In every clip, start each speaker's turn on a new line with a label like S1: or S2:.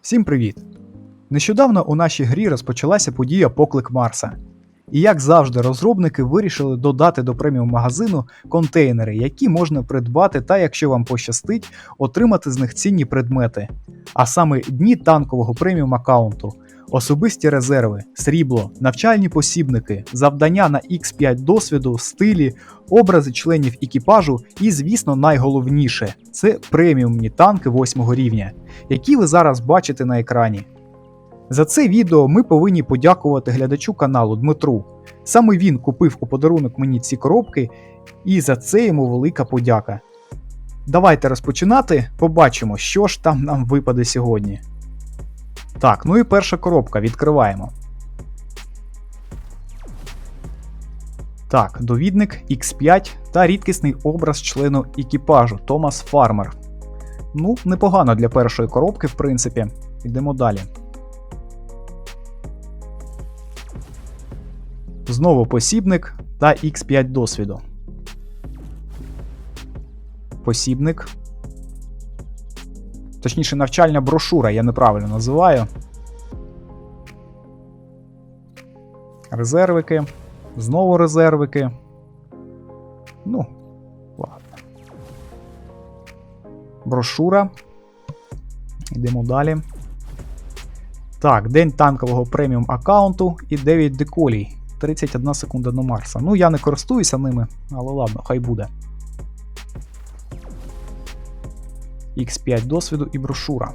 S1: Всім привіт! Нещодавно у нашій грі розпочалася подія Поклик Марса. І як завжди, розробники вирішили додати до преміум магазину контейнери, які можна придбати та, якщо вам пощастить, отримати з них цінні предмети. А саме дні танкового преміум аккаунту, особисті резерви, срібло, навчальні посібники, завдання на X5 досвіду, стилі, образи членів екіпажу і, звісно, найголовніше це преміумні танки 8 рівня, які ви зараз бачите на екрані. За це відео ми повинні подякувати глядачу каналу Дмитру. Саме він купив у подарунок мені ці коробки, і за це йому велика подяка. Давайте розпочинати, побачимо, що ж там нам випаде сьогодні. Так, ну і перша коробка відкриваємо. Так, довідник X5 та рідкісний образ члену екіпажу Томас Фармер. Ну, непогано для першої коробки, в принципі. Йдемо далі. Знову посібник та X5 досвіду. Посібник. Точніше, навчальна брошура, я неправильно називаю. Резервики. Знову резервики. Ну, ладно. Брошура. Йдемо далі. Так, день танкового преміум аккаунту і 9 деколій. 31 секунда до Марса. Ну, я не користуюся ними, але ладно, хай буде. X5 досвіду і брошура.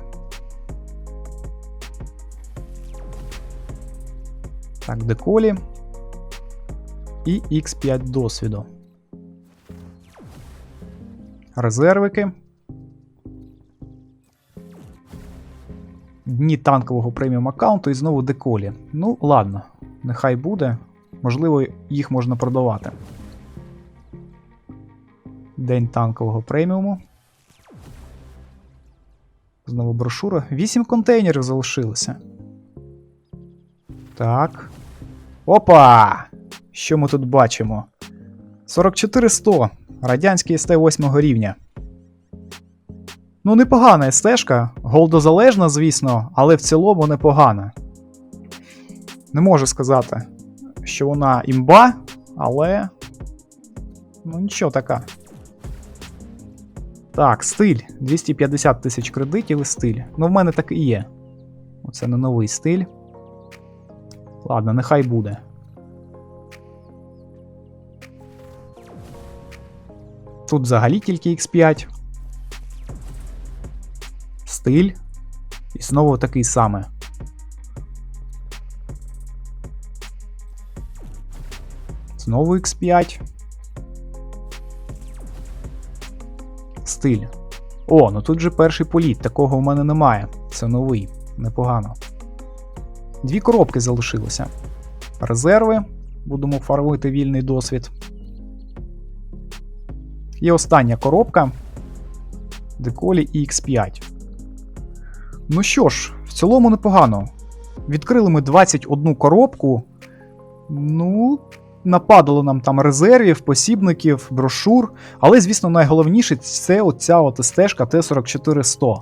S1: Так, деколі. І X5 досвіду. Резервики. Дні танкового преміум аккаунту і знову деколі. Ну, ладно, нехай буде. Можливо, їх можна продавати. День танкового преміуму. Знову брошура. 8 контейнерів залишилося. Так. Опа! Що ми тут бачимо? 44100. Радянський СТ 8 рівня. Ну, непогана СТ-шка. Голдозалежна, звісно, але в цілому непогана. Не можу сказати, що вона імба, але. Ну, нічого така. Так, стиль. 250 тисяч кредитів і стиль. Ну, в мене так і є. Оце не новий стиль. Ладно, нехай буде. Тут взагалі тільки X5. Стиль. І знову такий самий. Знову X5. Стиль. О, ну тут же перший політ. Такого в мене немає. Це новий. Непогано. Дві коробки залишилося. Резерви. Будемо фармити вільний досвід. І остання коробка. Деколі і X5. Ну що ж, в цілому непогано. Відкрили ми 21 коробку. Ну, нападало нам там резервів, посібників, брошур. Але, звісно, найголовніше це оця от стежка Т-44100.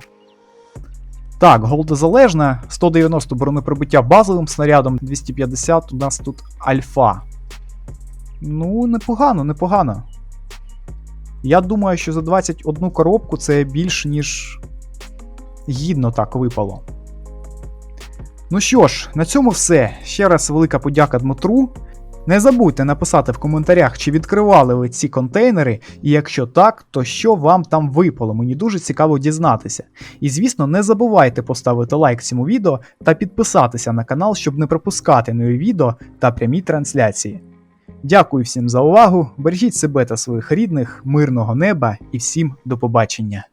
S1: Так, голдозалежна, 190 бронеприбиття базовим снарядом, 250 у нас тут альфа. Ну, непогано, непогано. Я думаю, що за 21 коробку це більш ніж гідно так випало. Ну що ж, на цьому все. Ще раз велика подяка Дмитру. Не забудьте написати в коментарях, чи відкривали ви ці контейнери, і якщо так, то що вам там випало. Мені дуже цікаво дізнатися. І звісно, не забувайте поставити лайк цьому відео та підписатися на канал, щоб не пропускати нові відео та прямі трансляції. Дякую всім за увагу, бережіть себе та своїх рідних, мирного неба і всім до побачення.